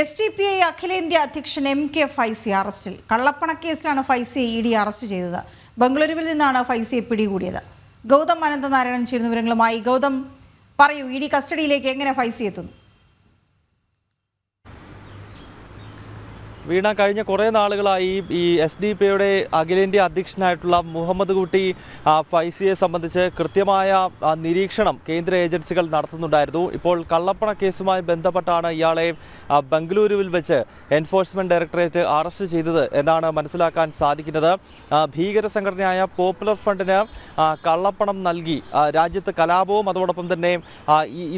S D P I അഖിലേന്ത്യാ അധ്യക്ഷൻ M K Faizy അറസ്റ്റിൽ. കള്ളപ്പണക്കേസിലാണ് ഫൈസിയെ ഇ ഡി അറസ്റ്റ് ചെയ്തത്. ബംഗളൂരുവിൽ നിന്നാണ് ഫൈസിയെ പിടികൂടിയത്. ഗൗതം അനന്തനാരായണൻ ചേരുന്ന വിവരങ്ങളുമായി ഗൗതം പറയൂ ഇ ഡി കസ്റ്റഡിയിലേക്ക് എങ്ങനെ ഫൈസി എത്തുന്നു? വീണ കഴിഞ്ഞ കുറേ നാളുകളായി ഈ എസ് ഡി പിയുടെ അഖിലേന്ത്യാ അധ്യക്ഷനായിട്ടുള്ള മുഹമ്മദ് കുട്ടി ഫൈസിയെ സംബന്ധിച്ച് കൃത്യമായ നിരീക്ഷണം കേന്ദ്ര ഏജൻസികൾ നടത്തുന്നുണ്ടായിരുന്നു. ഇപ്പോൾ കള്ളപ്പണ കേസുമായി ബന്ധപ്പെട്ടാണ് ഇയാളെ ബംഗളൂരുവിൽ വെച്ച് എൻഫോഴ്സ്മെന്റ് ഡയറക്ടറേറ്റ് അറസ്റ്റ് ചെയ്തത് എന്നാണ് മനസ്സിലാക്കാൻ സാധിക്കുന്നത്. ഭീകര സംഘടനയായ പോപ്പുലർ ഫണ്ടിന് ആ, കള്ളപ്പണം നൽകി. രാജ്യത്ത് കലാപവും അതോടൊപ്പം തന്നെ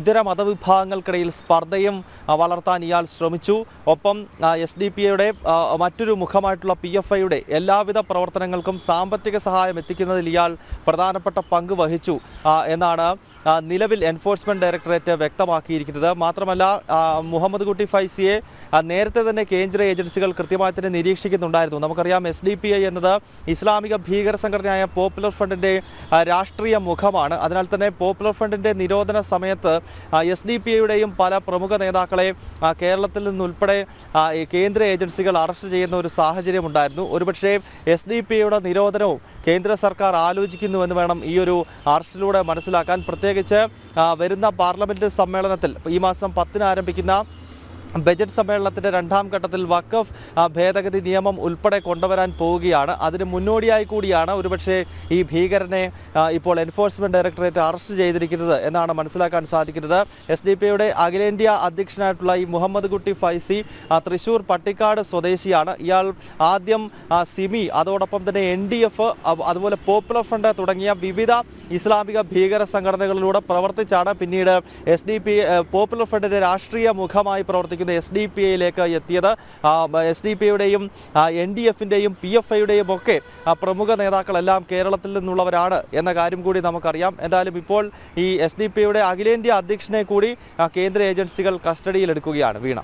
ഇതര മതവിഭാഗങ്ങൾക്കിടയിൽ സ്പർദ്ധയും വളർത്താൻ ഇയാൾ ശ്രമിച്ചു. ഒപ്പം എസ് ഡി പി ഐയുടെ മറ്റൊരു മുഖമായിട്ടുള്ള പി എഫ് ഐയുടെ എല്ലാവിധ പ്രവർത്തനങ്ങൾക്കും സാമ്പത്തിക സഹായം എത്തിക്കുന്നതിൽ ഇയാൾ പ്രധാനപ്പെട്ട പങ്ക് വഹിച്ചു എന്നാണ് നിലവിൽ എൻഫോഴ്സ്മെന്റ് ഡയറക്ടറേറ്റ് വ്യക്തമാക്കിയിരിക്കുന്നത്. മാത്രമല്ല മുഹമ്മദ് കുട്ടി ഫൈസിയെ നേരത്തെ തന്നെ കേന്ദ്ര ഏജൻസികൾ കൃത്യമായി തന്നെ നിരീക്ഷിക്കുന്നുണ്ടായിരുന്നു. നമുക്കറിയാം എസ് ഡി പി ഐ എന്നത് ഇസ്ലാമിക ഭീകര സംഘടനയായ പോപ്പുലർ ഫ്രണ്ടിന്റെ രാഷ്ട്രീയ മുഖമാണ്. അതിനാൽ തന്നെ പോപ്പുലർ ഫ്രണ്ടിന്റെ നിരോധന സമയത്ത് എസ് ഡി പി ഐയുടെയും പല പ്രമുഖ നേതാക്കളെ കേരളത്തിൽ നിന്നുൾപ്പെടെ കേന്ദ്ര ഏജൻസി ഏജൻസികൾ അറസ്റ്റ് ചെയ്യുന്ന ഒരു സാഹചര്യം ഉണ്ടായിരുന്നു. ഒരുപക്ഷേ എസ് ഡി പി യുടെ നിരോധനവും കേന്ദ്ര സർക്കാർ ആലോചിക്കുന്നുവെന്ന് വേണം ഈ ഒരു അറസ്റ്റിലൂടെ മനസ്സിലാക്കാൻ. പ്രത്യേകിച്ച് വരുന്ന പാർലമെന്റ് സമ്മേളനത്തിൽ ഈ മാസം പത്തിന് ആരംഭിക്കുന്ന ബജറ്റ് സമ്മേളനത്തിന്റെ രണ്ടാം ഘട്ടത്തിൽ വഖഫ് ഭേദഗതി നിയമം ഉൾപ്പെടെ കൊണ്ടുവരാൻ പോവുകയാണ്. അതിന് മുന്നോടിയായി കൂടിയാണ് ഒരുപക്ഷെ ഈ ഭീകരനെ ഇപ്പോൾ എൻഫോഴ്സ്മെന്റ് ഡയറക്ടറേറ്റ് അറസ്റ്റ് ചെയ്തിരിക്കുന്നത് എന്നാണ് മനസ്സിലാക്കാൻ സാധിക്കുന്നത്. എസ് ഡി പി യുടെ അഖിലേന്ത്യാ അധ്യക്ഷനായിട്ടുള്ള ഈ മുഹമ്മദ് കുട്ടി ഫൈസി തൃശൂർ പട്ടിക്കാട് സ്വദേശിയാണ്. ഇയാൾ ആദ്യം സിമി അതോടൊപ്പം തന്നെ എൻ ഡി എഫ് അതുപോലെ പോപ്പുലർ ഫ്രണ്ട് തുടങ്ങിയ വിവിധ ഇസ്ലാമിക ഭീകര സംഘടനകളിലൂടെ പ്രവർത്തിച്ചാണ് പിന്നീട് എസ് ഡി പി പോപ്പുലർ ഫ്രണ്ടിന്റെ രാഷ്ട്രീയ മുഖമായി പ്രവർത്തിക്കുന്ന എസ് ഡി പി ഐയിലേക്ക് എത്തിയത്. എസ് ഡി പി യുടെയും എൻ ഡി എഫിന്റെയും പി എഫ് ഐയുടെയും ഒക്കെ പ്രമുഖ നേതാക്കളെല്ലാം കേരളത്തിൽ നിന്നുള്ളവരാണ് എന്ന കാര്യം കൂടി നമുക്കറിയാം. എന്തായാലും ഇപ്പോൾ ഈ എസ് ഡി പി യുടെ അഖിലേന്ത്യാ അധ്യക്ഷനെ കൂടി കേന്ദ്ര ഏജൻസികൾ കസ്റ്റഡിയിലെടുക്കുകയാണ്. വീണ.